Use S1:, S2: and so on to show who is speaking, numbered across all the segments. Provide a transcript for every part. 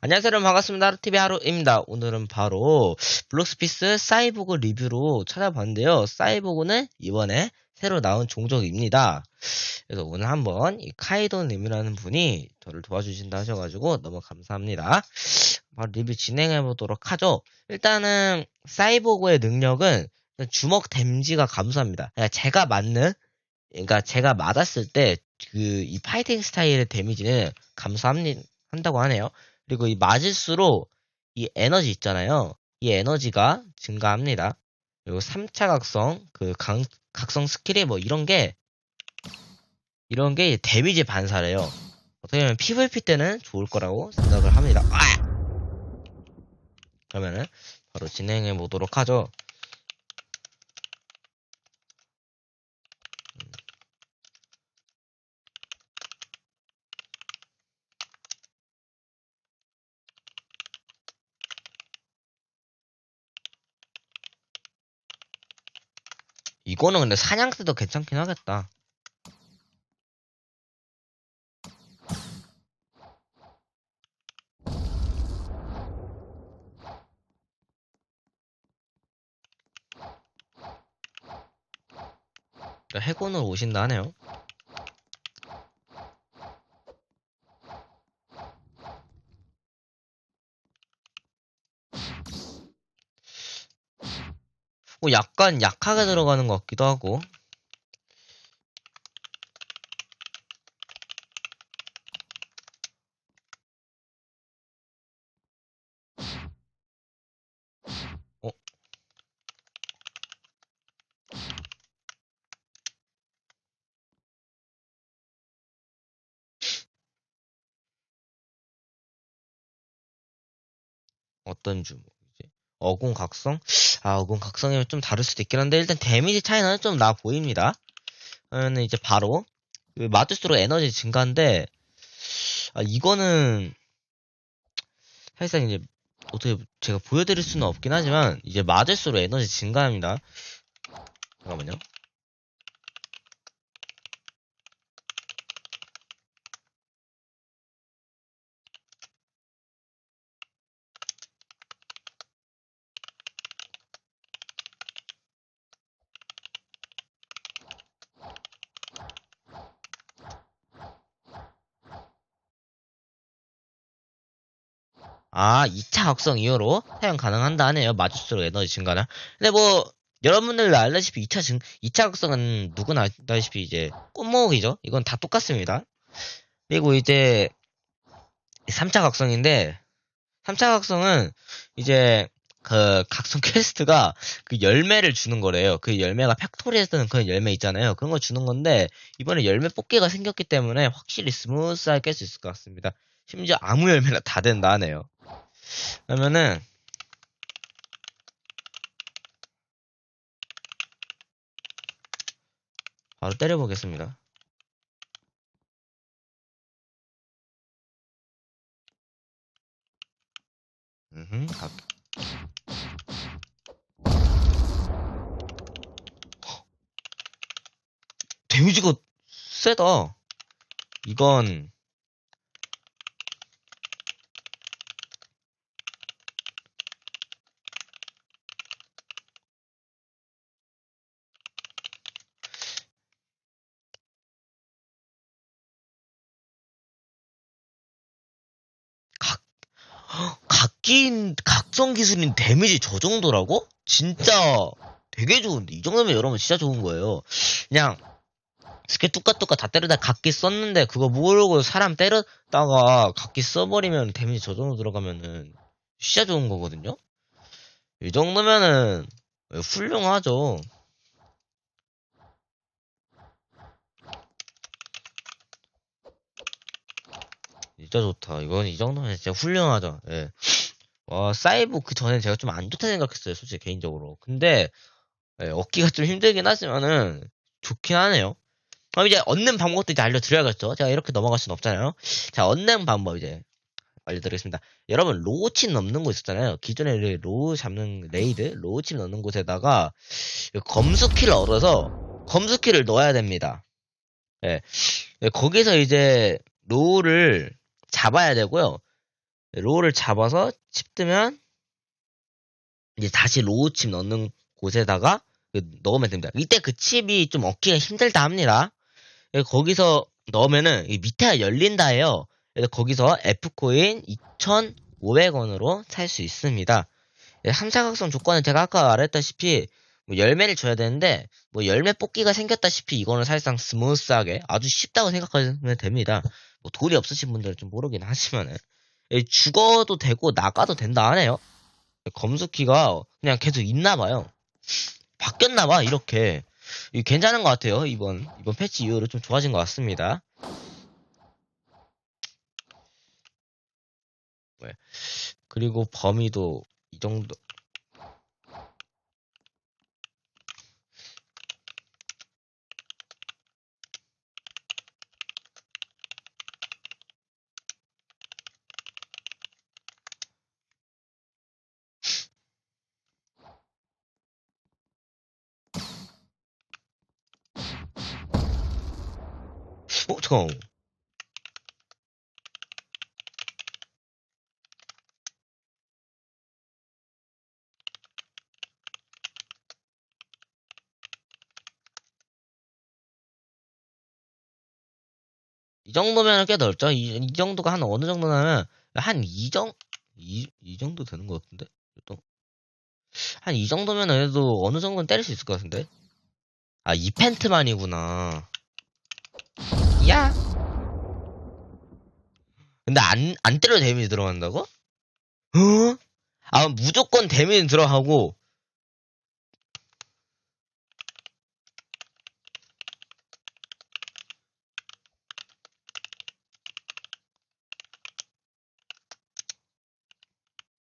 S1: 안녕하세요 여러분. 반갑습니다. 하루TV 하루입니다. 오늘은 바로 블록스피스 사이보그 리뷰로 찾아봤는데요. 사이보그는 이번에 새로 나온 종족입니다. 그래서 오늘 한번 이 카이돈님이라는 분이 저를 도와주신다 하셔가지고 너무 감사합니다. 바로 리뷰 진행해 보도록 하죠. 일단은 사이보그의 능력은 주먹 댐지가 감소합니다. 그러니까 제가 맞는 그러니까 제가 맞았을 때 그 이 파이팅 스타일의 데미지는 감소한다고 하네요 그리고 이 맞을수록 이 에너지 있잖아요. 이 에너지가 증가합니다. 그리고 3차 각성, 그 강, 각성 스킬이 뭐 이런 게, 이런 게 데미지 반사래요. 어떻게 보면 PVP 때는 좋을 거라고 생각을 합니다. 아! 그러면은 바로 진행해 보도록 하죠. 이거는 근데 사냥 때도 괜찮긴 하겠다. 해군으로 오신다 하네요. 뭐 약간 약하게 들어가는 것 같기도 하고. 어? 어떤 주먹이지? 어공 각성? 아, 어공 각성이면 좀 다를 수도 있긴 한데, 일단 데미지 차이는 좀 나 보입니다. 그러면 이제 바로, 그 맞을수록 에너지 증가인데, 아, 이거는, 사실상 이제, 어떻게 제가 보여드릴 수는 없긴 하지만, 이제 맞을수록 에너지 증가합니다. 잠깐만요. 아, 2차 각성 이후로 사용 가능한다 하네요. 맞을수록 에너지 증가는. 근데 뭐, 여러분들 알다시피 2차 증, 2차 각성은 누구나 알다시피 이제 꽃모으기죠. 이건 다 똑같습니다. 그리고 이제 3차 각성인데, 3차 각성은 이제 그 각성 퀘스트가 그 열매를 주는 거래요. 그 열매가 팩토리에서는 그런 열매 있잖아요. 그런 거 주는 건데, 이번에 열매 뽑기가 생겼기 때문에 확실히 스무스하게 깰 수 있을 것 같습니다. 심지어 아무 열매나 다 된다 하네요. 그러면은 바로 때려보겠습니다. 음, 각. 데미지가 세다. 이건 각기인 각성 기술인 데미지 저 정도라고? 진짜 되게 좋은데 이 정도면 여러분 진짜 좋은 거예요. 그냥 스킬 뚜까뚜까 다 때리다 각기 썼는데 그거 모르고 사람 때렸다가 각기 써버리면 데미지 저 정도 들어가면은 진짜 좋은 거거든요. 이 정도면은 훌륭하죠. 진짜 좋다. 이건 이 정도면 진짜 훌륭하죠. 예. 와, 사이버 그 전에 제가 좀 안 좋다 생각했어요. 솔직히 개인적으로. 근데 예, 얻기가 좀 힘들긴 하지만은 좋긴 하네요. 그럼 이제 얻는 방법도 이제 알려드려야겠죠. 제가 이렇게 넘어갈 수는 없잖아요. 자, 얻는 방법 이제 알려드리겠습니다. 여러분 로우칩 넣는 곳 있었잖아요. 기존에 로우 잡는 레이드 로우칩 넣는 곳에다가 검수키를 얻어서 검수키를 넣어야 됩니다. 예. 예, 거기서 이제 로우를 잡아야 되고요. 로우를 잡아서 칩 뜨면 이제 다시 로우 칩 넣는 곳에다가 그 넣으면 됩니다. 이때 그 칩이 좀 얻기가 힘들다 합니다. 그래서 거기서 넣으면은 이 밑에가 열린다 해요. 그래서 거기서 F코인 2,500원으로 살 수 있습니다. 예, 삼사각성 조건은 제가 아까 말했다시피 뭐 열매를 줘야 되는데 뭐 열매 뽑기가 생겼다시피 이거는 사실상 스무스하게 아주 쉽다고 생각하면 됩니다. 뭐 돈이 없으신 분들은 좀 모르긴 하지만은 예, 죽어도 되고 나가도 된다 하네요. 검수키가 그냥 계속 있나 봐요. 바뀌었나 봐 이렇게 괜찮은 것 같아요 이번 이번 패치 이후로 좀 좋아진 것 같습니다. 네. 그리고 범위도 이 정도 어 잠깐 이 정도면 꽤 넓죠. 이, 이 정도가 한 어느 정도냐면 한 이 정, 이, 이 정도 되는 것 같은데? 한이 정도면 그래도 어느 정도는 때릴 수 있을 것 같은데? 아, 이 펜트만이구나. 야! 근데 안, 안 때려도 데미지 들어간다고? 어? 아, 무조건 데미지 들어가고,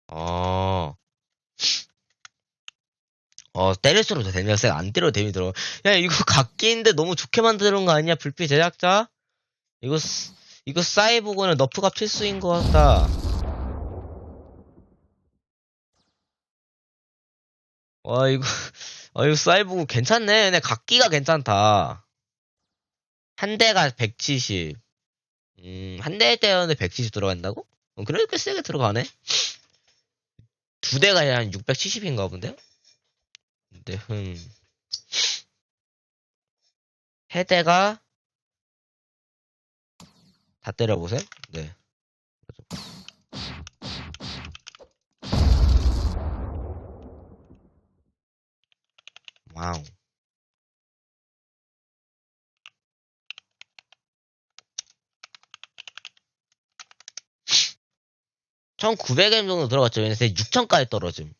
S1: 어, 어, 때릴수록 더 데미지가 세. 안 때려도 데미지 들어. 야, 이거 각기인데 너무 좋게 만드는 거 아니야? 불빛 제작자? 이거, 스- 이거 사이보그는 너프가 필수인 것 같다. 와, 이거, 어, 이거 사이보그 괜찮네. 근데 각기가 괜찮다. 한 대가 170. 음, 한대 때였는데 170 들어간다고? 어, 꽤 세게 들어가네. 두 대가 한 670인가 본데요? 근데, 흠. 해대가 다 때려보세요. 네. 와우. 총 900M 정도 들어갔죠. 왜냐면 6천까지 떨어짐.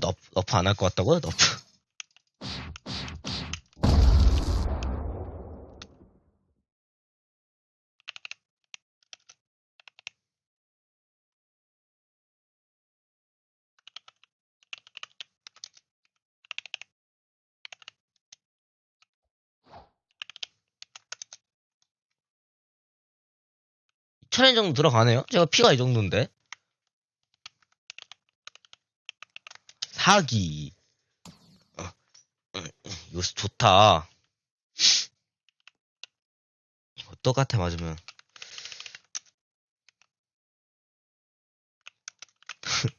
S1: 너프, 너프 안 할 것 같다고요? 너프. 천엔 정도 들어가네요? 제가 피가 이 정도인데. 사기. 어, 음, 음, 이거 좋다. 이거 똑같아 맞으면.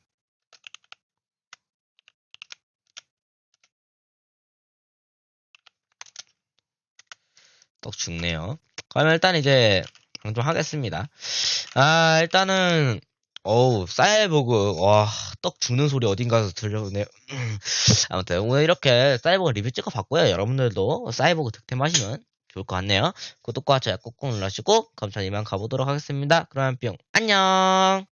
S1: 떡 죽네요. 그러면 일단 이제 방송하겠습니다. 아 일단은 어우 사이보그 와떡 죽는 소리 어딘가서 들려오네요. 아무튼 오늘 이렇게 사이보그 리뷰 찍어봤고요. 여러분들도 사이보그 득템하시면 좋을 것 같네요. 구독과 좋아요 꾹꾹 눌러주시고 전 이만 가보도록 하겠습니다. 그럼 뿅 안녕.